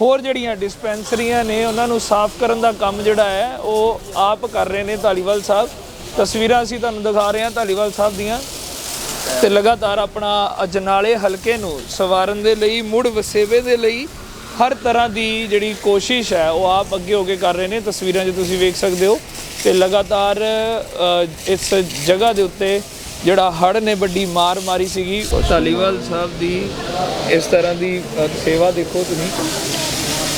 ਹੋਰ ਜਿਹੜੀਆਂ ਡਿਸਪੈਂਸਰੀਆਂ ਨੇ, ਉਹਨਾਂ ਨੂੰ ਸਾਫ਼ ਕਰਨ ਦਾ ਕੰਮ ਜਿਹੜਾ ਹੈ, ਉਹ ਆਪ ਕਰ ਰਹੇ ਨੇ ਧਾਲੀਵਾਲ ਸਾਹਿਬ। ਤਸਵੀਰਾਂ ਅਸੀਂ ਤੁਹਾਨੂੰ ਦਿਖਾ ਰਹੇ ਹਾਂ ਧਾਲੀਵਾਲ ਸਾਹਿਬ ਦੀਆਂ। ਤੇ ਲਗਾਤਾਰ ਆਪਣਾ ਅਜਨਾਲੇ ਹਲਕੇ ਨੂੰ ਸਵਾਰਨ ਦੇ ਲਈ, ਮੁੜ ਵਸੇਵੇ ਦੇ ਲਈ, ਹਰ ਤਰ੍ਹਾਂ ਦੀ ਜਿਹੜੀ ਕੋਸ਼ਿਸ਼ ਹੈ, ਉਹ ਆਪ ਅੱਗੇ ਹੋ ਕੇ ਕਰ ਰਹੇ ਨੇ। ਤਸਵੀਰਾਂ 'ਚ ਤੁਸੀਂ ਵੇਖ ਸਕਦੇ ਹੋ। ਤੇ ਲਗਾਤਾਰ ਇਸ ਜਗ੍ਹਾ ਦੇ ਉੱਤੇ ਜਿਹੜਾ ਹੜ੍ਹ ਨੇ ਵੱਡੀ ਮਾਰ ਮਾਰੀ ਸੀਗੀ। ਧਾਲੀਵਾਲ ਸਾਹਿਬ ਦੀ ਇਸ ਤਰ੍ਹਾਂ ਦੀ ਸੇਵਾ ਦੇਖੋ ਤੁਸੀਂ।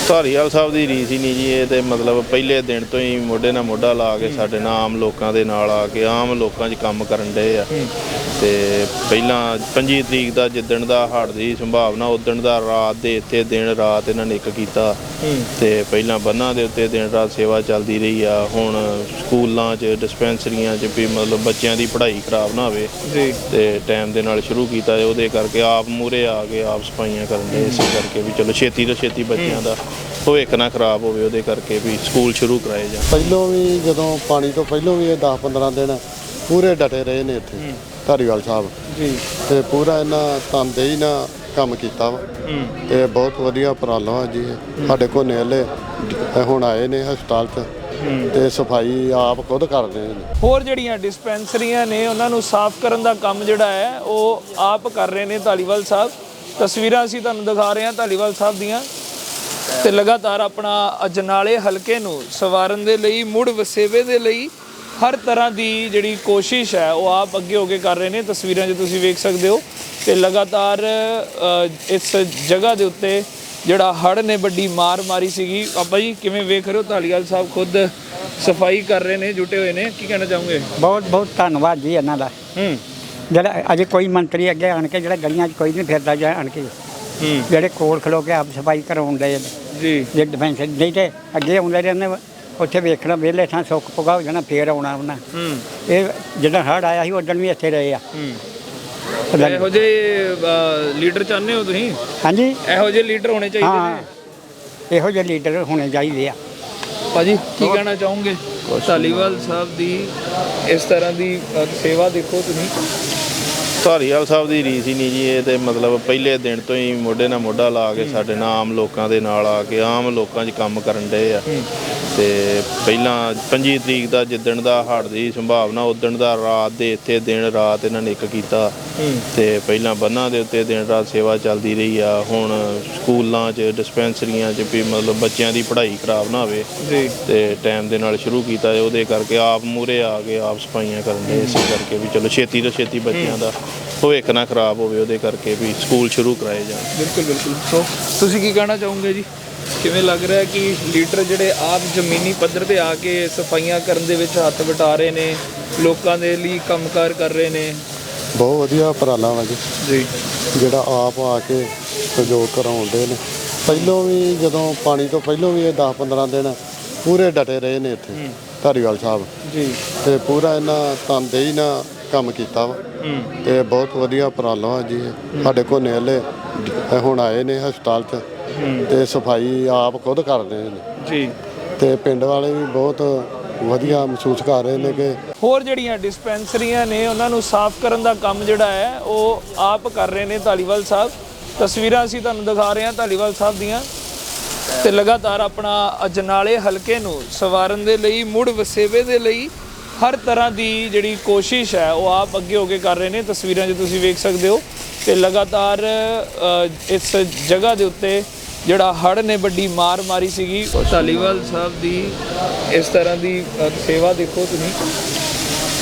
ਧਾਰੀਵਾਲ ਸਾਹਿਬ ਦੀ ਰੀਸ ਹੀ ਨਹੀਂ ਜੀ, ਇਹ ਤੇ ਮਤਲਬ ਪਹਿਲੇ ਦਿਨ ਤੋਂ ਹੀ ਮੋਢੇ ਨਾਲ ਮੋਢਾ ਲਾ ਕੇ ਸਾਡੇ ਨਾਲ ਆਮ ਲੋਕਾਂ ਦੇ ਨਾਲ ਆ ਕੇ ਆਮ ਲੋਕਾਂ 'ਚ ਕੰਮ ਕਰਨ ਡਏ ਆ। ਤੇ ਪਹਿਲਾਂ 25 ਤਰੀਕ ਦਾ ਜਿੱਦਣ ਦਾ ਹੜ੍ਹ ਦੀ ਸੰਭਾਵਨਾ ਉਦਣ ਦਾ ਰਾਤ ਦੇ ਇੱਥੇ ਦਿਨ ਰਾਤ ਇਹਨਾਂ ਨੇ ਇੱਕ ਕੀਤਾ। ਤੇ ਪਹਿਲਾਂ ਬੰਨਾਂ ਦੇ ਉੱਤੇ ਦਿਨ ਰਾਤ ਸੇਵਾ ਚੱਲਦੀ ਰਹੀ ਆ। ਹੁਣ ਸਕੂਲਾਂ 'ਚ ਡਿਸਪੈਂਸਰੀਆਂ 'ਚ ਵੀ ਮਤਲਬ ਬੱਚਿਆਂ ਦੀ ਪੜ੍ਹਾਈ ਖਰਾਬ ਨਾ ਹੋਵੇ। ਤੇ ਟਾਈਮ ਦੇ ਨਾਲ ਸ਼ੁਰੂ ਕੀਤਾ ਤੇ ਉਹਦੇ ਕਰਕੇ ਆਪ ਮੂਰੇ ਆ ਕੇ ਆਪ ਸਫਾਈਆਂ ਕਰਨ ਦੇ ਇਸੇ ਕਰਕੇ ਵੀ ਚਲੋ ਛੇਤੀ ਤੋਂ ਛੇਤੀ ਬੱਚਿਆਂ ਦਾ ਭਵਿੱਖ ਨਾ ਖਰਾਬ ਹੋਵੇ ਉਹਦੇ ਕਰਕੇ ਵੀ ਸਕੂਲ ਸ਼ੁਰੂ ਕਰਾਏ ਜਾਣ। ਪਹਿਲੋਂ ਵੀ ਜਦੋਂ ਪਾਣੀ ਤੋਂ ਪਹਿਲੋਂ ਵੀ ਇਹ 10-15 ਦਿਨ ਪੂਰੇ ਡਟੇ ਰਹੇ ਨੇ ਇੱਥੇ। ਧਾਰੀਵਾਲ ਸਾਹਿਬ। ਜੀ। ਤੇ ਪੂਰਾ ਇਹਨਾਂ ਤਨਦੇਹੀ ਨਾਲ ਕੰਮ ਕੀਤਾ ਵਾ। ਤੇ ਬਹੁਤ ਵਧੀਆ ਉਪਰਾਲਾ ਵਾ ਜੀ। ਸਾਡੇ ਕੋਨੇ ਵਾਲੇ ਹੁਣ ਆਏ ਨੇ ਹਸਪਤਾਲ 'ਚ। ਤੇ ਸਫ਼ਾਈ ਆਪ ਖੁਦ ਕਰ ਰਹੇ ਨੇ ਹੋਰ ਜਿਹੜੀਆਂ ਡਿਸਪੈਂਸਰੀਆਂ ਨੇ ਉਹਨਾਂ ਨੂੰ ਸਾਫ਼ ਕਰਨ ਦਾ ਕੰਮ ਜਿਹੜਾ ਹੈ ਉਹ ਆਪ ਕਰ ਰਹੇ ਨੇ ਧਾਲੀਵਾਲ ਸਾਹਿਬ। ਤਸਵੀਰਾਂ ਅਸੀਂ ਤੁਹਾਨੂੰ ਦਿਖਾ ਰਹੇ ਹਾਂ ਧਾਲੀਵਾਲ ਸਾਹਿਬ ਦੀਆਂ। ਤੇ ਲਗਾਤਾਰ ਆਪਣਾ ਅਜਨਾਲੇ ਹਲਕੇ ਨੂੰ ਸਵਾਰਨ ਦੇ ਲਈ ਮੁੜ ਵਸੇਵੇ ਦੇ ਲਈ ਹਰ ਤਰ੍ਹਾਂ ਦੀ ਜਿਹੜੀ ਕੋਸ਼ਿਸ਼ ਹੈ ਉਹ ਆਪ ਅੱਗੇ ਹੋ ਕੇ ਕਰ ਰਹੇ ਨੇ। ਤਸਵੀਰਾਂ 'ਚ ਤੁਸੀਂ ਵੇਖ ਸਕਦੇ ਹੋ ਤੇ ਲਗਾਤਾਰ ਇਸ ਜਗ੍ਹਾ ਦੇ ਉੱਤੇ ਜਿਹੜਾ ਹੜ੍ਹ ਨੇ ਵੱਡੀ ਮਾਰ ਮਾਰੀ ਸੀਗੀ। ਬਾਬਾ ਜੀ ਕਿਵੇਂ ਵੇਖ ਰਹੇ ਹੋ? ਧਾਲੀਵਾਲ ਸਾਹਿਬ ਖੁਦ ਸਫ਼ਾਈ ਕਰ ਰਹੇ ਨੇ ਜੁਟੇ ਹੋਏ ਨੇ। ਕੀ ਕਹਿਣਾ ਚਾਹੋਗੇ? ਬਹੁਤ ਬਹੁਤ ਧੰਨਵਾਦ ਜੀ ਇਹਨਾਂ ਦਾ। ਹੂੰ। ਜਿਹੜਾ ਅਜੇ ਕੋਈ ਮੰਤਰੀ ਅੱਗੇ ਆਣ ਕੇ ਜਿਹੜਾ ਗਲੀਆਂ 'ਚ ਕੋਈ ਨਹੀਂ ਫਿਰਦਾ ਜਾਂ ਆਣ ਕੇ। ਹੂੰ। ਜਿਹੜੇ ਕੋਲ ਖਲੋ ਕੇ ਆਪ ਸਫ਼ਾਈ ਕਰਾਉਣ ਦੇ। ਜੀ। ਜੇ ਡਿਫੈਂਸ ਨਹੀਂ ਤੇ ਅੱਗੇ ਆਉਂਦੇ ਰਹਿੰਦੇ ਉੱਥੇ ਵੇਖਣਾ ਵਿਹਲੇ ਥਾਂ ਸੁੱਕ ਪੁਗਾ ਹੋ ਜਾਣਾ ਫੇਰ ਆਉਣਾ ਉਹਨਾਂ। ਹੂੰ। ਇਹ ਜਿਹੜਾ ਹੜ ਆਇਆ ਸੀ ਉਦੋਂ ਵੀ ਇੱਥੇ ਰਹੇ ਆ। ਹੂੰ। ਪਤਾ ਨੀ- ਇਹੋ ਜਿਹੇ ਲੀਡਰ ਚਾਹੁੰਦੇ ਹੋ ਤੁਸੀਂ? ਹਾਂਜੀ। ਇਹੋ ਜਿਹੇ ਲੀਡਰ ਹੋਣੇ ਚਾਹੀਦੇ ਹਾਂ। ਨੇ ਇਹੋ ਜਿਹੇ ਲੀਡਰ ਹੋਣੇ ਚਾਹੀਦੇ ਆ। ਭਾਜੀ ਕੀ ਕਹਿਣਾ ਚਾਹੋਗੇ? ਧਾਲੀਵਾਲ ਸਾਹਿਬ ਦੀ ਇਸ ਤਰ੍ਹਾਂ ਦੀ ਸੇਵਾ ਦੇਖੋ ਤੁਸੀਂ। ਧਾਰੀਵਾਲ ਸਾਹਿਬ ਦੀ ਰੀਸ ਹੀ ਨਹੀਂ ਜੀ ਇਹ ਤੇ ਮਤਲਬ ਪਹਿਲੇ ਦਿਨ ਤੋਂ ਹੀ ਮੋਢੇ ਨਾਲ ਮੋਢਾ ਲਾ ਕੇ ਸਾਡੇ ਨਾਲ ਆਮ ਲੋਕਾਂ ਦੇ ਨਾਲ ਆ ਕੇ ਆਮ ਲੋਕਾਂ 'ਚ ਕੰਮ ਕਰਨ ਡਏ ਆ। ਤੇ ਪਹਿਲਾਂ 25 ਤਰੀਕ ਦਾ ਜਿੱਦਣ ਦਾ ਹੜ੍ਹ ਦੀ ਸੰਭਾਵਨਾ ਉਦਣ ਦਾ ਰਾਤ ਦੇ ਇੱਥੇ ਦਿਨ ਰਾਤ ਇਹਨਾਂ ਨੇ ਇੱਕ ਕੀਤਾ। ਤੇ ਪਹਿਲਾਂ ਬੰਨਾਂ ਦੇ ਉੱਤੇ ਦਿਨ ਰਾਤ ਸੇਵਾ ਚੱਲਦੀ ਰਹੀ ਆ। ਹੁਣ ਸਕੂਲਾਂ 'ਚ ਡਿਸਪੈਂਸਰੀਆਂ 'ਚ ਵੀ ਮਤਲਬ ਬੱਚਿਆਂ ਦੀ ਪੜ੍ਹਾਈ ਖਰਾਬ ਨਾ ਹੋਵੇ। ਤੇ ਟਾਈਮ ਦੇ ਨਾਲ ਸ਼ੁਰੂ ਕੀਤਾ ਉਹਦੇ ਕਰਕੇ ਆਪ ਮੂਰੇ ਆ ਕੇ ਆਪ ਸਫਾਈਆਂ ਕਰਨ ਦੇ ਇਸੇ ਕਰਕੇ ਵੀ ਚਲੋ ਛੇਤੀ ਤੋਂ ਛੇਤੀ ਬੱਚਿਆਂ ਦਾ ਭਵਿੱਖ ਨਾ ਖਰਾਬ ਹੋਵੇ ਉਹਦੇ ਕਰਕੇ ਵੀ ਸਕੂਲ ਸ਼ੁਰੂ ਕਰਾਏ ਜਾਣ। ਬਿਲਕੁਲ ਬਿਲਕੁਲ। ਸੋ ਤੁਸੀਂ ਕੀ ਕਹਿਣਾ ਚਾਹੋਗੇ ਜੀ? ਕਿਵੇਂ ਲੱਗ ਰਿਹਾ ਕਿ ਲੀਡਰ ਜਿਹੜੇ ਆਪ ਜ਼ਮੀਨੀ ਪੱਧਰ ਤੇ ਆ ਕੇ ਸਫਾਈਆਂ ਕਰਨ ਦੇ ਵਿੱਚ ਹੱਥ ਵਟਾ ਰਹੇ ਨੇ ਲੋਕਾਂ ਦੇ ਲਈ ਕੰਮਕਾਰ ਕਰ ਰਹੇ ਨੇ? ਬਹੁਤ ਵਧੀਆ ਉਪਰਾਲਾ ਵਾ ਜੀ। ਜੀ। ਜਿਹੜਾ ਆਪ ਆ ਕੇ ਸਹਿਯੋਗ ਕਰਾਉਂਦੇ ਨੇ। ਪਹਿਲੋਂ ਵੀ ਜਦੋਂ ਪਾਣੀ ਤੋਂ ਪਹਿਲੋਂ ਵੀ ਇਹ 10-15 ਦਿਨ ਪੂਰੇ ਡਟੇ ਰਹੇ ਨੇ ਇੱਥੇ ਧਾਰੀਵਾਲ ਸਾਹਿਬ। ਜੀ। ਤੇ ਪੂਰਾ ਇਹਨਾਂ ਤਨਦੇਹੀ ਨਾਲ ਕੰਮ ਕੀਤਾ ਵਾ। ਤੇ ਬਹੁਤ ਵਧੀਆ ਉਪਰਾਲਾ ਜੀ। ਸਾਡੇ ਕੋਨੇ ਵਾਲੇ ਹੁਣ ਆਏ ਨੇ ਹਸਪਤਾਲ 'ਚ। ਤੇ ਸਫ਼ਾਈ ਆਪ ਖੁਦ ਕਰ ਰਹੇ ਨੇ। ਜੀ। ਤੇ ਪਿੰਡ ਵਾਲੇ ਵੀ ਬਹੁਤ ਵਧੀਆ ਮਹਿਸੂਸ ਕਰ ਰਹੇ ਨੇ ਕਿ ਹੋਰ ਜਿਹੜੀਆਂ ਡਿਸਪੈਂਸਰੀਆਂ ਨੇ ਉਹਨਾਂ ਨੂੰ ਸਾਫ਼ ਕਰਨ ਦਾ ਕੰਮ ਜਿਹੜਾ ਹੈ ਉਹ ਆਪ ਕਰ ਰਹੇ ਨੇ ਧਾਲੀਵਾਲ ਸਾਹਿਬ। ਤਸਵੀਰਾਂ ਅਸੀਂ ਤੁਹਾਨੂੰ ਦਿਖਾ ਰਹੇ ਹਾਂ ਧਾਲੀਵਾਲ ਸਾਹਿਬ ਦੀਆਂ। ਤੇ ਲਗਾਤਾਰ ਆਪਣਾ ਅਜਨਾਲੇ ਹਲਕੇ ਨੂੰ ਸਵਾਰਨ ਦੇ ਲਈ ਮੁੜ ਵਸੇਵੇ ਦੇ ਲਈ ਹਰ ਤਰ੍ਹਾਂ ਦੀ ਜਿਹੜੀ ਕੋਸ਼ਿਸ਼ ਹੈ ਉਹ ਆਪ ਅੱਗੇ ਹੋ ਕੇ ਕਰ ਰਹੇ ਨੇ। ਤਸਵੀਰਾਂ 'ਚ ਤੁਸੀਂ ਵੇਖ ਸਕਦੇ ਹੋ। ਤੇ ਲਗਾਤਾਰ ਅ, ਇਸ ਜਗ੍ਹਾ ਦੇ ਉੱਤੇ ਜਿਹੜਾ ਹੜ੍ਹ ਨੇ ਵੱਡੀ ਮਾਰ ਮਾਰੀ ਸੀਗੀ। ਧਾਲੀਵਾਲ ਸਾਹਿਬ ਦੀ ਇਸ ਤਰ੍ਹਾਂ ਦੀ ਸੇਵਾ ਦੇਖੋ ਤੁਸੀਂ।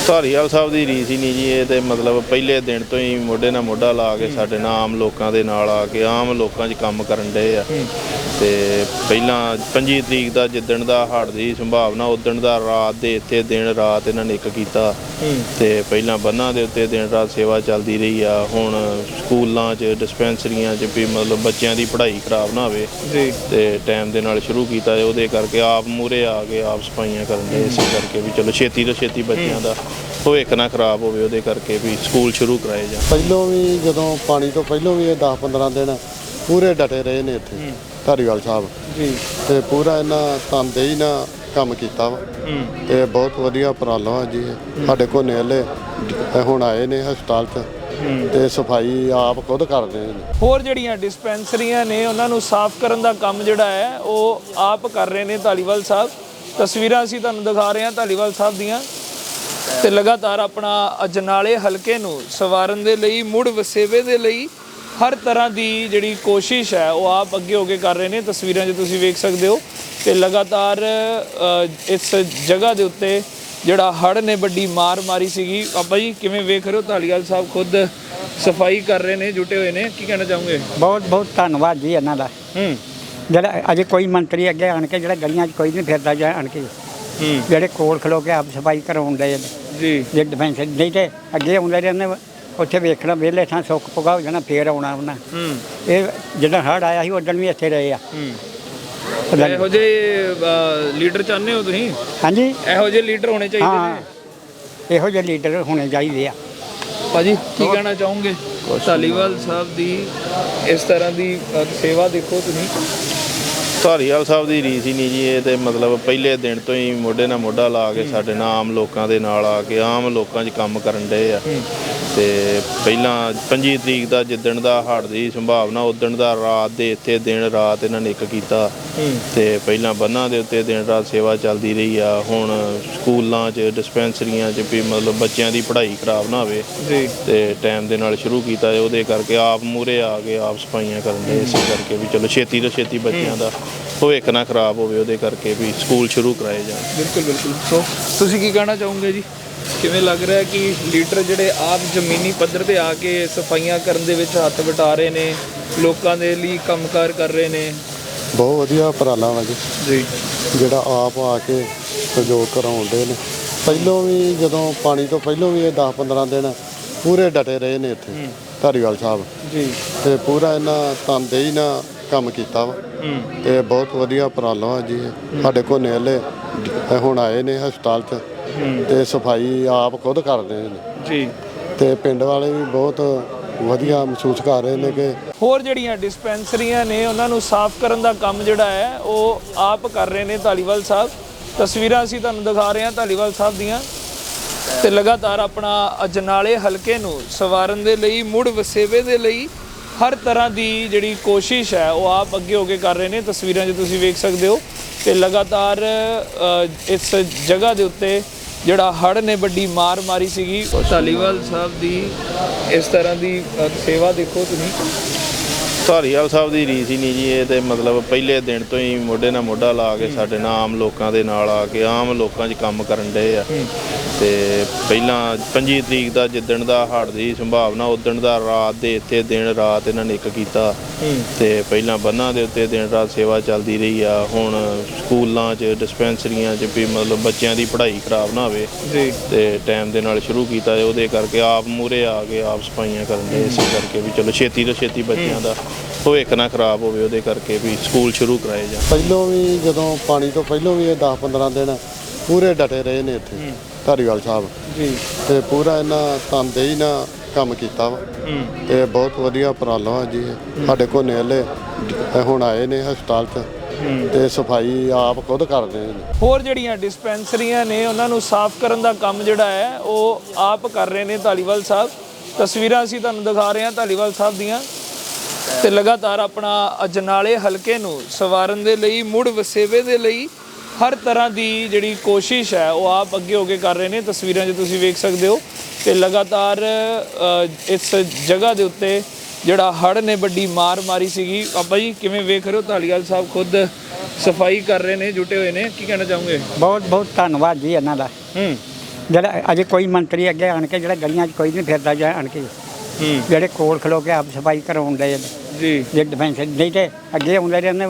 ਧਾਰੀਵਾਲ ਸਾਹਿਬ ਦੀ ਰੀਸ ਹੀ ਨਹੀਂ ਜੀ ਇਹ ਤੇ ਮਤਲਬ ਪਹਿਲੇ ਦਿਨ ਤੋਂ ਹੀ ਮੋਢੇ ਨਾਲ ਮੋਢਾ ਲਾ ਕੇ ਸਾਡੇ ਨਾਲ ਆਮ ਲੋਕਾਂ ਦੇ ਨਾਲ ਆ ਕੇ ਆਮ ਲੋਕਾਂ 'ਚ ਕੰਮ ਕਰਨ ਡਏ ਆ। ਤੇ ਪਹਿਲਾਂ 25 ਤਰੀਕ ਦਾ ਜਿੱਦਣ ਦਾ ਹੜ੍ਹ ਦੀ ਸੰਭਾਵਨਾ ਉਦਣ ਦਾ ਰਾਤ ਦੇ ਇੱਥੇ ਦਿਨ ਰਾਤ ਇਹਨਾਂ ਨੇ ਇੱਕ ਕੀਤਾ। ਤੇ ਪਹਿਲਾਂ ਬੰਨਾਂ ਦੇ ਉੱਤੇ ਦਿਨ ਰਾਤ ਸੇਵਾ ਚੱਲਦੀ ਰਹੀ ਆ। ਹੁਣ ਸਕੂਲਾਂ 'ਚ ਡਿਸਪੈਂਸਰੀਆਂ 'ਚ ਵੀ ਮਤਲਬ ਬੱਚਿਆਂ ਦੀ ਪੜ੍ਹਾਈ ਖਰਾਬ ਨਾ ਹੋਵੇ। ਤੇ ਟਾਈਮ ਦੇ ਨਾਲ ਸ਼ੁਰੂ ਕੀਤਾ ਉਹਦੇ ਕਰਕੇ ਆਪ ਮੂਰੇ ਆ ਕੇ ਆਪ ਸਫਾਈਆਂ ਕਰਨ ਦੇ ਇਸੇ ਕਰਕੇ ਵੀ ਚਲੋ ਛੇਤੀ ਤੋਂ ਛੇਤੀ ਬੱਚਿਆਂ ਦਾ ਭਵਿੱਖ ਨਾ ਖਰਾਬ ਹੋਵੇ ਉਹਦੇ ਕਰਕੇ ਵੀ ਸਕੂਲ ਸ਼ੁਰੂ ਕਰਾਏ ਜਾਣ। ਪਹਿਲੋਂ ਵੀ ਜਦੋਂ ਪਾਣੀ ਤੋਂ ਪਹਿਲੋਂ ਵੀ ਇਹ 10-15 ਦਿਨ ਪੂਰੇ ਡਟੇ ਰਹੇ ਨੇ ਇੱਥੇ ਧਾਰੀਵਾਲ ਸਾਹਿਬ। ਜੀ। ਤੇ ਪੂਰਾ ਇਹਨਾਂ ਤਨਦੇਹੀ ਨਾਲ ਕੰਮ ਕੀਤਾ ਵਾ। ਤੇ ਬਹੁਤ ਵਧੀਆ ਉਪਰਾਲਾ ਜੀ। ਸਾਡੇ ਕੋਨੇ ਵਾਲੇ ਹੁਣ ਆਏ ਨੇ ਹਸਪਤਾਲ 'ਚ। ਤੇ ਸਫ਼ਾਈ ਆਪ ਖੁਦ ਕਰਦੇ ਨੇ। ਹੋਰ ਜਿਹੜੀਆਂ ਡਿਸਪੈਂਸਰੀਆਂ ਨੇ ਉਹਨਾਂ ਨੂੰ ਸਾਫ਼ ਕਰਨ ਦਾ ਕੰਮ ਜਿਹੜਾ ਹੈ ਉਹ ਆਪ ਕਰ ਰਹੇ ਨੇ ਧਾਲੀਵਾਲ ਸਾਹਿਬ। ਤਸਵੀਰਾਂ ਅਸੀਂ ਤੁਹਾਨੂੰ ਦਿਖਾ ਰਹੇ ਹਾਂ ਧਾਲੀਵਾਲ ਸਾਹਿਬ ਦੀਆਂ। ਤੇ ਲਗਾਤਾਰ ਆਪਣਾ ਅਜਨਾਲੇ ਹਲਕੇ ਨੂੰ ਸਵਾਰਨ ਦੇ ਲਈ ਮੁੜ ਵਸੇਵੇ ਦੇ ਲਈ ਹਰ ਤਰ੍ਹਾਂ ਦੀ ਜਿਹੜੀ ਕੋਸ਼ਿਸ਼ ਹੈ ਉਹ ਆਪ ਅੱਗੇ ਹੋ ਕੇ ਕਰ ਰਹੇ ਨੇ। ਤਸਵੀਰਾਂ 'ਚ ਤੁਸੀਂ ਵੇਖ ਸਕਦੇ ਹੋ ਤੇ ਲਗਾਤਾਰ ਇਸ ਜਗ੍ਹਾ ਦੇ ਉੱਤੇ ਜਿਹੜਾ ਹੜ੍ਹ ਨੇ ਵੱਡੀ ਮਾਰ ਮਾਰੀ ਸੀਗੀ। ਬਾਬਾ ਜੀ ਕਿਵੇਂ ਵੇਖ ਰਹੇ ਹੋ? ਧਾਲੀਵਾਲ ਸਾਹਿਬ ਖੁਦ ਸਫ਼ਾਈ ਕਰ ਰਹੇ ਨੇ ਜੁਟੇ ਹੋਏ ਨੇ। ਕੀ ਕਹਿਣਾ ਚਾਹੋਗੇ? ਬਹੁਤ ਬਹੁਤ ਧੰਨਵਾਦ ਜੀ ਇਹਨਾਂ ਦਾ। ਹੂੰ। ਜਿਹੜਾ ਅਜੇ ਕੋਈ ਮੰਤਰੀ ਅੱਗੇ ਆਣ ਕੇ ਜਿਹੜਾ ਗਲੀਆਂ 'ਚ ਕੋਈ ਨਹੀਂ ਫਿਰਦਾ ਜਾਂ ਆਣ ਕੇ। ਜਿਹੜੇ ਕੋਲ ਖਲੋ ਕੇ ਆਪ ਸਫ਼ਾਈ ਕਰਾਉਣ ਦੇ ਜੀ। ਜੇ ਡਿਫੈਂਸ ਨਹੀਂ ਤੇ ਅੱਗੇ ਆਉਂਦੇ ਰਹਿੰਦੇ ਉੱਥੇ ਵੇਖਣਾ ਵਿਹਲੇ ਥਾਂ ਸੁੱਕ ਪੁਗਾ ਹੋ ਜਾਣਾ ਫੇਰ ਆਉਣਾ ਉਹਨਾਂ। ਹੂੰ। ਇਹ ਜਿਹੜਾ ਹੜ੍ਹ ਆਇਆ ਸੀ ਉਦੋਂ ਵੀ ਇੱਥੇ ਰਹੇ ਆ। ਹੂੰ। ਇਹੋ ਅ, ਲੀਡਰ ਚਾਹੁੰਦੇ ਹੋ ਤੁਸੀਂ? ਹਾਂਜੀ। ਇਹੋ ਜਿਹੇ ਲੀਡਰ ਹੋਣੇ ਚਾਹੀਦੇ ਨੇ? ਇਹੋ ਜਿਹੇ ਲੀਡਰ ਹੋਣੇ ਚਾਹੀਦੇ ਆ। ਭਾਜੀ ਕੀ ਕਹਿਣਾ ਚਾਹੋਗੇ? ਧਾਲੀਵਾਲ ਸਾਹਿਬ ਦੀ ਇਸ ਤਰ੍ਹਾਂ ਦੀ ਸੇਵਾ ਦੇਖੋ ਤੁਸੀਂ। ਧਾਰੀਵਾਲ ਸਾਹਿਬ ਦੀ ਰੀਸ ਹੀ ਨਹੀਂ ਜੀ, ਇਹ ਤੇ ਮਤਲਬ ਪਹਿਲੇ ਦਿਨ ਤੋਂ ਹੀ ਮੋਢੇ ਨਾਲ ਮੋਢਾ ਲਾ ਕੇ ਸਾਡੇ ਨਾਲ ਆਮ ਲੋਕਾਂ ਦੇ ਨਾਲ ਆ ਕੇ ਆਮ ਲੋਕਾਂ 'ਚ ਕੰਮ ਕਰਨ ਡਏ ਆ। ਤੇ ਪਹਿਲਾਂ 25 ਤਰੀਕ ਦਾ ਜਿੱਦਣ ਦਾ ਹੜ੍ਹ ਦੀ ਸੰਭਾਵਨਾ ਉਦਣ ਦਾ ਰਾਤ ਦੇ ਇੱਥੇ ਦਿਨ ਰਾਤ ਇਹਨਾਂ ਨੇ ਇੱਕ ਕੀਤਾ। ਤੇ ਪਹਿਲਾਂ ਬੰਨਾਂ ਦੇ ਉੱਤੇ ਦਿਨ ਰਾਤ ਸੇਵਾ ਚੱਲਦੀ ਰਹੀ ਆ। ਹੁਣ ਸਕੂਲਾਂ 'ਚ ਡਿਸਪੈਂਸਰੀਆਂ 'ਚ ਵੀ ਮਤਲਬ ਬੱਚਿਆਂ ਦੀ ਪੜ੍ਹਾਈ ਖਰਾਬ ਨਾ ਹੋਵੇ। ਤੇ ਟਾਈਮ ਦੇ ਨਾਲ ਸ਼ੁਰੂ ਕੀਤਾ ਉਹਦੇ ਕਰਕੇ ਆਪ ਮੂਰੇ ਆ ਕੇ ਆਪ ਸਫਾਈਆਂ ਕਰਨ ਦੇ ਇਸੇ ਕਰਕੇ ਵੀ ਚਲੋ ਛੇਤੀ ਤੋਂ ਛੇਤੀ ਬੱਚਿਆਂ ਦਾ ਭਵਿੱਖ ਨਾ ਖਰਾਬ ਹੋਵੇ ਉਹਦੇ ਕਰਕੇ ਵੀ ਸਕੂਲ ਸ਼ੁਰੂ ਕਰਾਏ ਜਾਣ। ਬਿਲਕੁਲ ਬਿਲਕੁਲ। ਸੋ ਤੁਸੀਂ ਕੀ ਕਹਿਣਾ ਚਾਹੋਗੇ ਜੀ? ਕਿਵੇਂ ਲੱਗ ਰਿਹਾ ਕਿ ਲੀਡਰ ਜਿਹੜੇ ਆਪ ਜ਼ਮੀਨੀ ਪੱਧਰ ਤੇ ਆ ਕੇ ਸਫਾਈਆਂ ਕਰਨ ਦੇ ਵਿੱਚ ਹੱਥ ਵਟਾ ਰਹੇ ਨੇ ਲੋਕਾਂ ਦੇ ਲਈ ਕੰਮਕਾਰ ਕਰ ਰਹੇ ਨੇ? ਬਹੁਤ ਵਧੀਆ ਉਪਰਾਲਾ ਵਾ ਜੀ। ਜੀ। ਜਿਹੜਾ ਆਪ ਆ ਕੇ ਸਹਿਯੋਗ ਕਰਾਉਂਦੇ ਨੇ। ਪਹਿਲੋਂ ਵੀ ਜਦੋਂ ਪਾਣੀ ਤੋਂ ਪਹਿਲੋਂ ਵੀ ਇਹ 10 15 ਦਿਨ ਪੂਰੇ ਡਟੇ ਰਹੇ ਨੇ ਇੱਥੇ ਧਾਰੀਵਾਲ ਸਾਹਿਬ। ਜੀ। ਤੇ ਪੂਰਾ ਇਹਨਾਂ ਤਨਦੇਹੀ ਨਾਲ ਕੰਮ ਕੀਤਾ ਵਾ। ਤੇ ਬਹੁਤ ਵਧੀਆ ਉਪਰਾਲਾ ਜੀ। ਸਾਡੇ ਕੋਲ ਨੇਲੇ ਹੁਣ ਆਏ ਨੇ ਹਸਪਤਾਲ 'ਚ। ਤੇ ਸਫ਼ਾਈ ਆਪ ਖੁਦ ਕਰਦੇ ਨੇ। ਜੀ। ਤੇ ਪਿੰਡ ਵਾਲੇ ਵੀ ਬਹੁਤ ਵਧੀਆ ਮਹਿਸੂਸ ਕਰ ਰਹੇ ਨੇ ਕਿ ਹੋਰ ਜਿਹੜੀਆਂ ਡਿਸਪੈਂਸਰੀਆਂ ਨੇ ਉਹਨਾਂ ਨੂੰ ਸਾਫ਼ ਕਰਨ ਦਾ ਕੰਮ ਜਿਹੜਾ ਹੈ ਉਹ ਆਪ ਕਰ ਰਹੇ ਨੇ ਧਾਲੀਵਾਲ ਸਾਹਿਬ। ਤਸਵੀਰਾਂ ਅਸੀਂ ਤੁਹਾਨੂੰ ਦਿਖਾ ਰਹੇ ਹਾਂ ਧਾਲੀਵਾਲ ਸਾਹਿਬ ਦੀਆਂ। ਤੇ ਲਗਾਤਾਰ ਆਪਣਾ ਅਜਨਾਲੇ ਹਲਕੇ ਨੂੰ ਸਵਾਰਨ ਦੇ ਲਈ ਮੁੜ ਵਸੇਵੇ ਦੇ ਲਈ ਹਰ ਤਰ੍ਹਾਂ ਦੀ ਜਿਹੜੀ ਕੋਸ਼ਿਸ਼ ਹੈ ਉਹ ਆਪ ਅੱਗੇ ਹੋ ਕੇ ਕਰ ਰਹੇ ਨੇ। ਤਸਵੀਰਾਂ 'ਚ ਤੁਸੀਂ ਵੇਖ ਸਕਦੇ ਹੋ ਤੇ ਲਗਾਤਾਰ ਅ, ਇਸ ਜਗ੍ਹਾ ਦੇ ਉੱਤੇ ਜਿਹੜਾ ਹੜ੍ਹ ਨੇ ਵੱਡੀ ਮਾਰ ਮਾਰੀ ਸੀਗੀ। ਧਾਲੀਵਾਲ ਸਾਹਿਬ ਦੀ ਇਸ ਤਰ੍ਹਾਂ ਦੀ ਅ, ਸੇਵਾ ਦੇਖੋ ਤੁਸੀਂ। ਧਾਰੀਵਾਲ ਸਾਹਿਬ ਦੀ ਰੀਸ ਹੀ ਨਹੀਂ ਜੀ ਇਹ ਤੇ ਮਤਲਬ ਪਹਿਲੇ ਦਿਨ ਤੋਂ ਹੀ ਮੋਢੇ ਨਾਲ ਮੋਢਾ ਲਾ ਕੇ ਸਾਡੇ ਨਾਲ ਆਮ ਲੋਕਾਂ ਦੇ ਨਾਲ ਆ ਕੇ ਆਮ ਲੋਕਾਂ 'ਚ ਕੰਮ ਕਰਨ ਡਏ ਆ। ਤੇ ਪਹਿਲਾਂ 25 ਤਰੀਕ ਦਾ ਜਿੱਦਣ ਦਾ ਹੜ੍ਹ ਦੀ ਸੰਭਾਵਨਾ ਉਦਣ ਦਾ ਰਾਤ ਦੇ ਇੱਥੇ ਦਿਨ ਰਾਤ ਇਹਨਾਂ ਨੇ ਇੱਕ ਕੀਤਾ। ਤੇ ਪਹਿਲਾਂ ਬੰਨਾਂ ਦੇ ਉੱਤੇ ਦਿਨ ਰਾਤ ਸੇਵਾ ਚੱਲਦੀ ਰਹੀ ਆ। ਹੁਣ ਸਕੂਲਾਂ 'ਚ ਡਿਸਪੈਂਸਰੀਆਂ 'ਚ ਵੀ ਮਤਲਬ ਬੱਚਿਆਂ ਦੀ ਪੜ੍ਹਾਈ ਖਰਾਬ ਨਾ ਹੋਵੇ। ਤੇ ਟਾਈਮ ਦੇ ਨਾਲ ਸ਼ੁਰੂ ਕੀਤਾ ਉਹਦੇ ਕਰਕੇ ਆਪ ਮੂਰੇ ਆ ਕੇ ਆਪ ਸਫਾਈਆਂ ਕਰਨ ਦੇ ਇਸੇ ਕਰਕੇ ਵੀ ਚਲੋ ਛੇਤੀ ਤੋਂ ਛੇਤੀ ਬੱਚਿਆਂ ਦਾ ਭਵਿੱਖ ਨਾ ਖਰਾਬ ਹੋਵੇ ਉਹਦੇ ਕਰਕੇ ਵੀ ਸਕੂਲ ਸ਼ੁਰੂ ਕਰਾਏ ਜਾਣ। ਪਹਿਲੋਂ ਵੀ ਜਦੋਂ ਪਾਣੀ ਤੋਂ ਪਹਿਲੋਂ ਵੀ ਇਹ 10 15 ਦਿਨ ਪੂਰੇ ਡਟੇ ਰਹੇ ਨੇ ਇੱਥੇ ਧਾਰੀਵਾਲ ਸਾਹਿਬ। ਜੀ। ਤੇ ਪੂਰਾ ਇਹਨਾਂ ਤਨਦੇਹੀ ਨਾਲ ਕੰਮ ਕੀਤਾ ਵਾ। ਤੇ ਬਹੁਤ ਵਧੀਆ ਉਪਰਾਲਾ ਜੀ। ਸਾਡੇ ਕੋਲ ਨੇਲੇ ਹੁਣ ਆਏ ਨੇ ਹਸਪਤਾਲ 'ਚ। ਤੇ ਸਫ਼ਾਈ ਆਪ ਖੁਦ ਕਰਦੇ ਨੇ। ਹੋਰ ਜਿਹੜੀਆਂ ਡਿਸਪੈਂਸਰੀਆਂ ਨੇ ਉਹਨਾਂ ਨੂੰ ਸਾਫ਼ ਕਰਨ ਦਾ ਕੰਮ ਜਿਹੜਾ ਹੈ ਉਹ ਆਪ ਕਰ ਰਹੇ ਨੇ ਧਾਲੀਵਾਲ ਸਾਹਿਬ। ਤਸਵੀਰਾਂ ਅਸੀਂ ਤੁਹਾਨੂੰ ਦਿਖਾ ਰਹੇ ਹਾਂ ਧਾਲੀਵਾਲ ਸਾਹਿਬ ਦੀਆਂ। ਤੇ ਲਗਾਤਾਰ ਆਪਣਾ ਅਜਨਾਲੇ ਹਲਕੇ ਨੂੰ ਸਵਾਰਨ ਦੇ ਲਈ ਮੁੜ ਵਸੇਵੇ ਦੇ ਲਈ ਹਰ ਤਰ੍ਹਾਂ ਦੀ ਜਿਹੜੀ ਕੋਸ਼ਿਸ਼ ਹੈ ਉਹ ਆਪ ਅੱਗੇ ਹੋ ਕੇ ਕਰ ਰਹੇ ਨੇ। ਤਸਵੀਰਾਂ 'ਚ ਤੁਸੀਂ ਵੇਖ ਸਕਦੇ ਹੋ ਤੇ ਲਗਾਤਾਰ ਇਸ ਜਗ੍ਹਾ ਦੇ ਉੱਤੇ ਜਿਹੜਾ ਹੜ੍ਹ ਨੇ ਵੱਡੀ ਮਾਰ ਮਾਰੀ ਸੀਗੀ। ਬਾਬਾ ਜੀ ਕਿਵੇਂ ਵੇਖ ਰਹੇ ਹੋ? ਧਾਲੀਵਾਲ ਸਾਹਿਬ ਖੁਦ ਸਫ਼ਾਈ ਕਰ ਰਹੇ ਨੇ ਜੁਟੇ ਹੋਏ ਨੇ। ਕੀ ਕਹਿਣਾ ਚਾਹੋਗੇ? ਬਹੁਤ ਬਹੁਤ ਧੰਨਵਾਦ ਜੀ ਇਹਨਾਂ ਦਾ। ਹੂੰ। ਜਿਹੜਾ ਅਜੇ ਕੋਈ ਮੰਤਰੀ ਅੱਗੇ ਆਣ ਕੇ ਜਿਹੜਾ ਗਲੀਆਂ 'ਚ ਕੋਈ ਨਹੀਂ ਫਿਰਦਾ ਜਾਂ ਆਣ ਕੇ। ਜਿਹੜੇ ਕੋਲ ਖਲੋ ਕੇ ਆਪ ਸਫ਼ਾਈ ਕਰਾਉਣ ਦੇ। ਜੀ। ਜੇ ਡਿਫੈਂਸ ਨਹੀਂ ਤੇ ਅੱਗੇ ਆਉਂਦੇ ਰਹਿੰਦੇ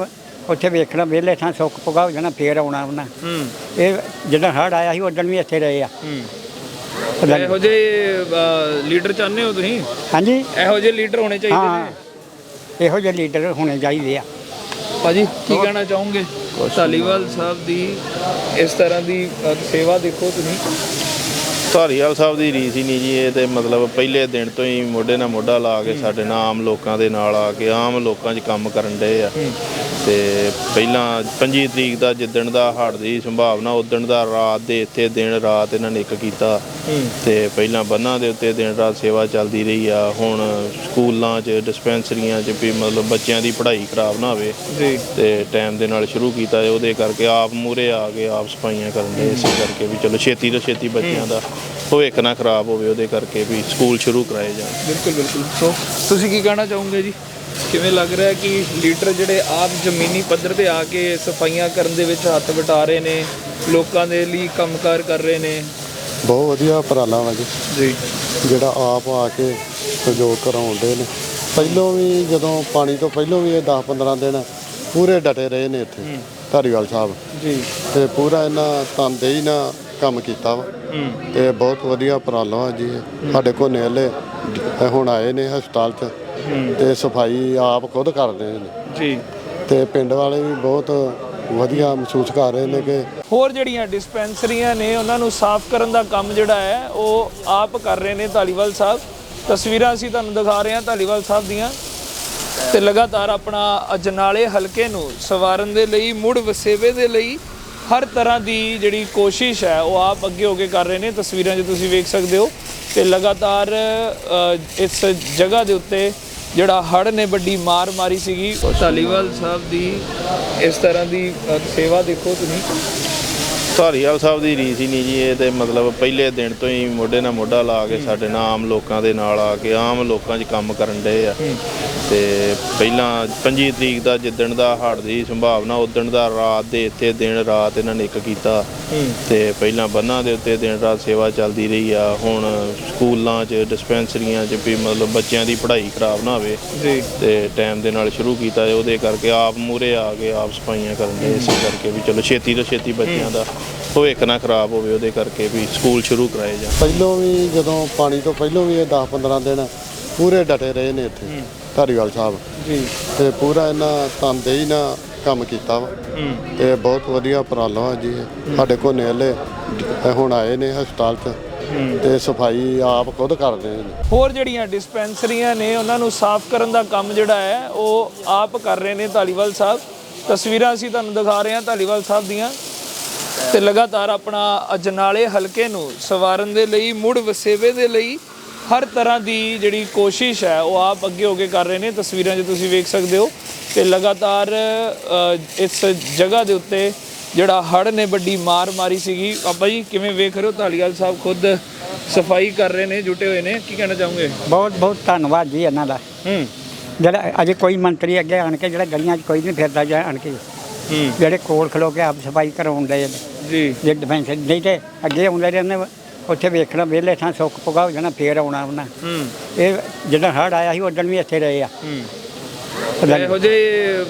ਉੱਥੇ ਵੇਖਣਾ ਵਿਹਲੇ ਥਾਂ ਸੁੱਕ ਪੁਗਾ ਹੋ ਜਾਣਾ ਫੇਰ ਆਉਣਾ ਉਹਨਾਂ। ਹੂੰ। ਇਹ ਜਿਹੜਾ ਹੜ੍ਹ ਆਇਆ ਸੀ ਉਦੋਂ ਵੀ ਇੱਥੇ ਰਹੇ ਆ। ਹੂੰ। ਪਤਾ ਨਹੀਂ- ਇਹੋ ਜਿਹੇ ਲੀਡਰ ਚਾਹੁੰਦੇ ਹੋ ਤੁਸੀਂ? ਹਾਂਜੀ। ਇਹੋ ਜਿਹੇ ਲੀਡਰ ਹੋਣੇ ਚਾਹੀਦੇ ਹਾਂ। ਨੇ ਇਹੋ ਜਿਹੇ ਲੀਡਰ ਹੋਣੇ ਚਾਹੀਦੇ ਆ। ਭਾਜੀ ਕੀ ਕਹਿਣਾ ਚਾਹੋਗੇ? ਧਾਲੀਵਾਲ ਸਾਹਿਬ ਦੀ ਇਸ ਤਰ੍ਹਾਂ ਦੀ ਸੇਵਾ ਦੇਖੋ ਤੁਸੀਂ। ਧਾਰੀਵਾਲ ਸਾਹਿਬ ਦੀ ਰੀਸ ਹੀ ਨਹੀਂ ਜੀ ਇਹ ਤੇ ਮਤਲਬ ਪਹਿਲੇ ਦਿਨ ਤੋਂ ਹੀ ਮੋਢੇ ਨਾਲ ਮੋਢਾ ਲਾ ਕੇ ਸਾਡੇ ਨਾਲ ਆਮ ਲੋਕਾਂ ਦੇ ਨਾਲ ਆ ਕੇ ਆਮ ਲੋਕਾਂ 'ਚ ਕੰਮ ਕਰਨ ਡਏ ਆ। ਤੇ ਪਹਿਲਾਂ 25 ਤਰੀਕ ਦਾ ਜਿੱਦਣ ਦਾ ਹੜ੍ਹ ਦੀ ਸੰਭਾਵਨਾ ਉਦਣ ਦਾ ਰਾਤ ਦੇ ਇੱਥੇ ਦਿਨ ਰਾਤ ਇਹਨਾਂ ਨੇ ਇੱਕ ਕੀਤਾ। ਤੇ ਪਹਿਲਾਂ ਬੰਨਾਂ ਦੇ ਉੱਤੇ ਦਿਨ ਰਾਤ ਸੇਵਾ ਚੱਲਦੀ ਰਹੀ ਆ। ਹੁਣ ਸਕੂਲਾਂ 'ਚ ਡਿਸਪੈਂਸਰੀਆਂ 'ਚ ਵੀ ਮਤਲਬ ਬੱਚਿਆਂ ਦੀ ਪੜ੍ਹਾਈ ਖਰਾਬ ਨਾ ਹੋਵੇ। ਤੇ ਟਾਈਮ ਦੇ ਨਾਲ ਸ਼ੁਰੂ ਕੀਤਾ ਉਹਦੇ ਕਰਕੇ ਆਪ ਮੂਰੇ ਆ ਕੇ ਆਪ ਸਫਾਈਆਂ ਕਰਨ ਦੇ ਇਸੇ ਕਰਕੇ ਵੀ ਚਲੋ ਛੇਤੀ ਤੋਂ ਛੇਤੀ ਬੱਚਿਆਂ ਦਾ ਭਵਿੱਖ ਨਾ ਖਰਾਬ ਹੋਵੇ ਉਹਦੇ ਕਰਕੇ ਵੀ ਸਕੂਲ ਸ਼ੁਰੂ ਕਰਾਏ ਜਾਣ। ਬਿਲਕੁਲ ਬਿਲਕੁਲ। ਸੋ ਤੁਸੀਂ ਕੀ ਕਹਿਣਾ ਚਾਹੋਗੇ ਜੀ? ਕਿਵੇਂ ਲੱਗ ਰਿਹਾ ਕਿ ਲੀਡਰ ਜਿਹੜੇ ਆਪ ਜ਼ਮੀਨੀ ਪੱਧਰ ਤੇ ਆ ਕੇ ਸਫਾਈਆਂ ਕਰਨ ਦੇ ਵਿੱਚ ਹੱਥ ਵਟਾ ਰਹੇ ਨੇ ਲੋਕਾਂ ਦੇ ਲਈ ਕੰਮਕਾਰ ਕਰ ਰਹੇ ਨੇ? ਬਹੁਤ ਵਧੀਆ ਉਪਰਾਲਾ ਵਾ ਜੀ। ਜੀ। ਜਿਹੜਾ ਆਪ ਆ ਕੇ ਸਹਿਯੋਗ ਕਰਾਉਂਦੇ ਨੇ। ਪਹਿਲੋਂ ਵੀ ਜਦੋਂ ਪਾਣੀ ਤੋਂ ਪਹਿਲੋਂ ਵੀ ਇਹ 10 15 ਦਿਨ ਪੂਰੇ ਡਟੇ ਰਹੇ ਨੇ ਇੱਥੇ ਧਾਰੀਵਾਲ ਸਾਹਿਬ। ਜੀ। ਤੇ ਪੂਰਾ ਇਹਨਾਂ ਤਨਦੇਹੀ ਨਾਲ ਕੰਮ ਕੀਤਾ ਵਾ। ਤੇ ਬਹੁਤ ਵਧੀਆ ਉਪਰਾਲਾ ਵਾ ਜੀ। ਇਹ। ਸਾਡੇ ਕੋਲ ਨੇਲੇ ਹੁਣ ਆਏ ਨੇ ਹਸਪਤਾਲ 'ਚ। ਤੇ ਸਫ਼ਾਈ ਆਪ ਖੁਦ ਕਰਦੇ ਨੇ। ਜੀ। ਤੇ ਪਿੰਡ ਵਾਲੇ ਵੀ ਬਹੁਤ ਵਧੀਆ ਮਹਿਸੂਸ ਕਰ ਰਹੇ ਨੇ ਕਿ ਹੋਰ ਜਿਹੜੀਆਂ ਡਿਸਪੈਂਸਰੀਆਂ ਨੇ ਉਹਨਾਂ ਨੂੰ ਸਾਫ਼ ਕਰਨ ਦਾ ਕੰਮ ਜਿਹੜਾ ਹੈ ਉਹ ਆਪ ਕਰ ਰਹੇ ਨੇ ਧਾਲੀਵਾਲ ਸਾਹਿਬ। ਤਸਵੀਰਾਂ ਅਸੀਂ ਤੁਹਾਨੂੰ ਦਿਖਾ ਰਹੇ ਹਾਂ ਧਾਲੀਵਾਲ ਸਾਹਿਬ ਦੀਆਂ। ਤੇ ਲਗਾਤਾਰ ਆਪਣਾ ਅਜਨਾਲੇ ਹਲਕੇ ਨੂੰ ਸਵਾਰਨ ਦੇ ਲਈ ਮੁੜ ਵਸੇਵੇ ਦੇ ਲਈ ਹਰ ਤਰ੍ਹਾਂ ਦੀ ਜਿਹੜੀ ਕੋਸ਼ਿਸ਼ ਹੈ ਉਹ ਆਪ ਅੱਗੇ ਹੋ ਕੇ ਕਰ ਰਹੇ ਨੇ। ਤਸਵੀਰਾਂ 'ਚ ਤੁਸੀਂ ਵੇਖ ਸਕਦੇ ਹੋ। ਤੇ ਲਗਾਤਾਰ ਅ, ਇਸ ਜਗ੍ਹਾ ਦੇ ਉੱਤੇ ਜਿਹੜਾ ਹੜ੍ਹ ਨੇ ਵੱਡੀ ਮਾਰ ਮਾਰੀ ਸੀਗੀ। ਧਾਲੀਵਾਲ ਸਾਹਿਬ ਦੀ ਇਸ ਤਰ੍ਹਾਂ ਦੀ ਸੇਵਾ ਦੇਖੋ ਤੁਸੀਂ। ਧਾਰੀਵਾਲ ਸਾਹਿਬ ਦੀ ਰੀਸ ਹੀ ਨਹੀਂ ਜੀ ਇਹ ਤੇ ਮਤਲਬ ਪਹਿਲੇ ਦਿਨ ਤੋਂ ਹੀ ਮੋਢੇ ਨਾਲ ਮੋਢਾ ਲਾ ਕੇ ਸਾਡੇ ਨਾਲ ਆਮ ਲੋਕਾਂ ਦੇ ਨਾਲ ਆ ਕੇ ਆਮ ਲੋਕਾਂ 'ਚ ਕੰਮ ਕਰਨ ਡਏ ਆ। ਤੇ ਪਹਿਲਾਂ 25 ਤਰੀਕ ਦਾ ਜਿੱਦਣ ਦਾ ਹੜ੍ਹ ਦੀ ਸੰਭਾਵਨਾ ਉਦਣ ਦਾ ਰਾਤ ਦੇ ਇੱਥੇ ਦਿਨ ਰਾਤ ਇਹਨਾਂ ਨੇ ਇੱਕ ਕੀਤਾ। ਤੇ ਪਹਿਲਾਂ ਬੰਨਾਂ ਦੇ ਉੱਤੇ ਦਿਨ ਰਾਤ ਸੇਵਾ ਚੱਲਦੀ ਰਹੀ ਆ। ਹੁਣ ਸਕੂਲਾਂ 'ਚ ਡਿਸਪੈਂਸਰੀਆਂ 'ਚ ਵੀ ਮਤਲਬ ਬੱਚਿਆਂ ਦੀ ਪੜ੍ਹਾਈ ਖਰਾਬ ਨਾ ਹੋਵੇ। ਤੇ ਟਾਈਮ ਦੇ ਨਾਲ ਸ਼ੁਰੂ ਕੀਤਾ ਉਹਦੇ ਕਰਕੇ ਆਪ ਮੂਰੇ ਆ ਕੇ ਆਪ ਸਫਾਈਆਂ ਕਰਨ ਦੇ ਇਸੇ ਕਰਕੇ ਵੀ ਚਲੋ ਛੇਤੀ ਤੋਂ ਛੇਤੀ ਬੱਚਿਆਂ ਦਾ ਭਵਿੱਖ ਨਾ ਖਰਾਬ ਹੋਵੇ ਉਹਦੇ ਕਰਕੇ ਵੀ ਸਕੂਲ ਸ਼ੁਰੂ ਕਰਾਏ ਜਾਣ। ਪਹਿਲੋਂ ਵੀ ਜਦੋਂ ਪਾਣੀ ਤੋਂ ਪਹਿਲੋਂ ਵੀ ਇਹ 10 15 ਦਿਨ ਪੂਰੇ ਡਟੇ ਰਹੇ ਨੇ ਇੱਥੇ ਧਾਰੀਵਾਲ ਸਾਹਿਬ। ਜੀ। ਤੇ ਪੂਰਾ ਇਹਨਾਂ ਤਨਦੇਹੀ ਨਾਲ ਕੰਮ ਕੀਤਾ ਵਾ। ਤੇ ਬਹੁਤ ਵਧੀਆ ਉਪਰਾਲਾ ਜੀ। ਸਾਡੇ ਕੋਲ ਨੇਲੇ ਹੁਣ ਆਏ ਨੇ ਹਸਪਤਾਲ 'ਚ। ਤੇ ਸਫ਼ਾਈ ਆਪ ਖੁਦ ਕਰਦੇ ਨੇ। ਹੋਰ ਜਿਹੜੀਆਂ ਡਿਸਪੈਂਸਰੀਆਂ ਨੇ ਉਹਨਾਂ ਨੂੰ ਸਾਫ਼ ਕਰਨ ਦਾ ਕੰਮ ਜਿਹੜਾ ਹੈ ਉਹ ਆਪ ਕਰ ਰਹੇ ਨੇ ਧਾਲੀਵਾਲ ਸਾਹਿਬ। ਤਸਵੀਰਾਂ ਅਸੀਂ ਤੁਹਾਨੂੰ ਦਿਖਾ ਰਹੇ ਹਾਂ ਧਾਲੀਵਾਲ ਸਾਹਿਬ ਦੀਆਂ। ਤੇ ਲਗਾਤਾਰ ਆਪਣਾ ਅਜਨਾਲੇ ਹਲਕੇ ਨੂੰ ਸਵਾਰਨ ਦੇ ਲਈ ਮੁੜ ਵਸੇਵੇ ਦੇ ਲਈ ਹਰ ਤਰ੍ਹਾਂ ਦੀ ਜਿਹੜੀ ਕੋਸ਼ਿਸ਼ ਹੈ ਉਹ ਆਪ ਅੱਗੇ ਹੋ ਕੇ ਕਰ ਰਹੇ ਨੇ। ਤਸਵੀਰਾਂ 'ਚ ਤੁਸੀਂ ਵੇਖ ਸਕਦੇ ਹੋ ਤੇ ਲਗਾਤਾਰ ਇਸ ਜਗ੍ਹਾ ਦੇ ਉੱਤੇ ਜਿਹੜਾ ਹੜ੍ਹ ਨੇ ਵੱਡੀ ਮਾਰ ਮਾਰੀ ਸੀਗੀ। ਬਾਬਾ ਜੀ ਕਿਵੇਂ ਵੇਖ ਰਹੇ ਹੋ? ਧਾਲੀਵਾਲ ਸਾਹਿਬ ਖੁਦ ਸਫ਼ਾਈ ਕਰ ਰਹੇ ਨੇ ਜੁਟੇ ਹੋਏ ਨੇ। ਕੀ ਕਹਿਣਾ ਚਾਹੋਗੇ? ਬਹੁਤ ਬਹੁਤ ਧੰਨਵਾਦ ਜੀ ਇਹਨਾਂ ਦਾ। ਹੂੰ। ਜਿਹੜਾ ਅਜੇ ਕੋਈ ਮੰਤਰੀ ਅੱਗੇ ਆਣ ਕੇ ਜਿਹੜਾ ਗਲੀਆਂ 'ਚ ਕੋਈ ਨਹੀਂ ਫਿਰਦਾ ਜਾਂ ਆਣ ਕੇ। ਜਿਹੜੇ ਕੋਲ ਖਲੋ ਕੇ ਆਪ ਸਫ਼ਾਈ ਕਰਾਉਣ ਦੇ ਜੀ। ਜੇ ਡਿਫੈਂਸ ਨਹੀਂ ਤੇ ਅੱਗੇ ਆਉਂਦੇ ਰਹਿੰਦੇ ਵਾ, ਉੱਥੇ ਵੇਖਣਾ ਵਿਹਲੇ ਥਾਂ ਸੁੱਕ ਪੁਗਾ ਹੋ ਜਾਣਾ ਫੇਰ ਆਉਣਾ ਉਹਨਾਂ। ਹੂੰ। ਇਹ ਜਿਹੜਾ ਹੜ ਆਇਆ ਸੀ ਉਦੋਂ ਵੀ ਇੱਥੇ ਰਹੇ ਆ। ਹੂੰ। ਪਤਾ ਇਹੋ ਜਿਹੇ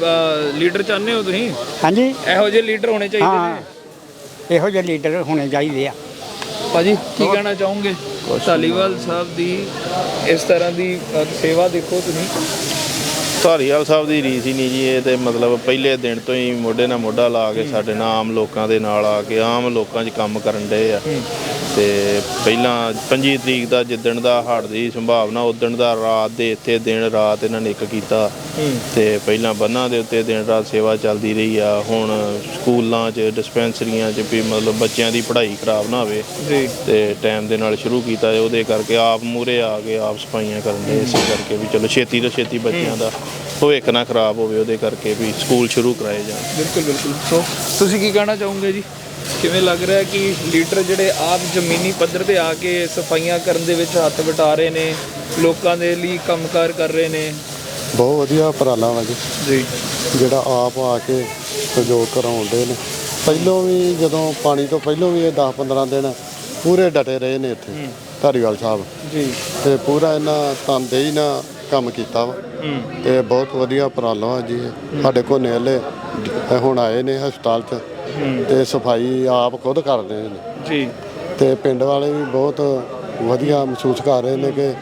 ਲੀਡਰ ਚਾਹੁੰਦੇ ਹੋ ਤੁਸੀਂ? ਹਾਂਜੀ। ਇਹੋ ਜਿਹੇ ਲੀਡਰ ਹੋਣੇ ਚਾਹੀਦੇ ਹਾਂ। ਨੇ ਇਹੋ ਜਿਹੇ ਲੀਡਰ ਹੋਣੇ ਚਾਹੀਦੇ ਆ। ਭਾਜੀ ਕੀ ਕਹਿਣਾ ਚਾਹੋਗੇ? ਧਾਲੀਵਾਲ ਸਾਹਿਬ ਦੀ ਇਸ ਤਰ੍ਹਾਂ ਦੀ ਅ, ਸੇਵਾ ਦੇਖੋ ਤੁਸੀਂ। ਧਾਰੀਵਾਲ ਸਾਹਿਬ ਦੀ ਰੀਸ ਹੀ ਨਹੀਂ ਜੀ ਇਹ ਤੇ ਮਤਲਬ ਪਹਿਲੇ ਦਿਨ ਤੋਂ ਹੀ ਮੋਢੇ ਨਾਲ ਮੋਢਾ ਲਾ ਕੇ ਸਾਡੇ ਨਾਲ ਆਮ ਲੋਕਾਂ ਦੇ ਨਾਲ ਆ ਕੇ ਆਮ ਲੋਕਾਂ 'ਚ ਕੰਮ ਕਰਨ ਡਏ ਆ। ਤੇ ਪਹਿਲਾਂ 25 ਤਰੀਕ ਦਾ ਜਿੱਦਣ ਦਾ ਹੜ੍ਹ ਦੀ ਸੰਭਾਵਨਾ ਉਦਣ ਦਾ ਰਾਤ ਦੇ ਇੱਥੇ ਦਿਨ ਰਾਤ ਇਹਨਾਂ ਨੇ ਇੱਕ ਕੀਤਾ। ਤੇ ਪਹਿਲਾਂ ਬੰਨਾਂ ਦੇ ਉੱਤੇ ਦਿਨ ਰਾਤ ਸੇਵਾ ਚੱਲਦੀ ਰਹੀ ਆ। ਹੁਣ ਸਕੂਲਾਂ 'ਚ ਡਿਸਪੈਂਸਰੀਆਂ 'ਚ ਵੀ ਮਤਲਬ ਬੱਚਿਆਂ ਦੀ ਪੜ੍ਹਾਈ ਖਰਾਬ ਨਾ ਹੋਵੇ। ਜੀ। ਤੇ ਟਾਈਮ ਦੇ ਨਾਲ ਸ਼ੁਰੂ ਕੀਤਾ ਉਹਦੇ ਕਰਕੇ ਆਪ ਮੂਰੇ ਆ ਕੇ ਆਪ ਸਫਾਈਆਂ ਕਰਨ ਦੇ ਇਸੇ ਕਰਕੇ ਵੀ ਚਲੋ ਛੇਤੀ ਤੋਂ ਛੇਤੀ ਬੱਚਿਆਂ ਦਾ ਭਵਿੱਖ ਨਾ ਖਰਾਬ ਹੋਵੇ ਉਹਦੇ ਕਰਕੇ ਵੀ ਸਕੂਲ ਸ਼ੁਰੂ ਕਰਾਏ ਜਾਣ। ਬਿਲਕੁਲ ਬਿਲਕੁਲ। ਸੋ ਤੁਸੀਂ ਕੀ ਕਹਿਣਾ ਚਾਹੋਗੇ ਜੀ? ਕਿਵੇਂ ਲੱਗ ਰਿਹਾ ਕਿ ਲੀਡਰ ਜਿਹੜੇ ਆਪ ਜ਼ਮੀਨੀ ਪੱਧਰ ਤੇ ਆ ਕੇ ਸਫਾਈਆਂ ਕਰਨ ਦੇ ਵਿੱਚ ਹੱਥ ਵਟਾ ਰਹੇ ਨੇ ਲੋਕਾਂ ਦੇ ਲਈ ਕੰਮਕਾਰ ਕਰ ਰਹੇ ਨੇ? ਬਹੁਤ ਵਧੀਆ ਉਪਰਾਲਾ ਵਾ ਜੀ। ਜੀ। ਜਿਹੜਾ ਆਪ ਆ ਕੇ ਸਹਿਯੋਗ ਕਰਾਉਂਦੇ ਨੇ। ਪਹਿਲੋਂ ਵੀ ਜਦੋਂ ਪਾਣੀ ਤੋਂ ਪਹਿਲੋਂ ਵੀ ਇਹ 10 15 ਦਿਨ ਪੂਰੇ ਡਟੇ ਰਹੇ ਨੇ ਇੱਥੇ ਧਾਰੀਵਾਲ ਸਾਹਿਬ। ਜੀ। ਤੇ ਪੂਰਾ ਇਹਨਾਂ ਤਨਦੇਹੀ ਨਾਲ ਕੰਮ ਕੀਤਾ ਵਾ। ਤੇ ਬਹੁਤ ਵਧੀਆ ਉਪਰਾਲਾ ਜੀ। ਸਾਡੇ ਕੋਲ ਨੇਲੇ ਹੁਣ ਆਏ ਨੇ ਹਸਪਤਾਲ 'ਚ। ਤੇ ਸਫ਼ਾਈ ਆਪ ਖੁਦ ਕਰਦੇ ਨੇ। ਜੀ। ਤੇ ਪਿੰਡ ਵਾਲੇ ਵੀ ਬਹੁਤ ਵਧੀਆ ਮਹਿਸੂਸ ਕਰ ਰਹੇ ਨੇ ਕਿ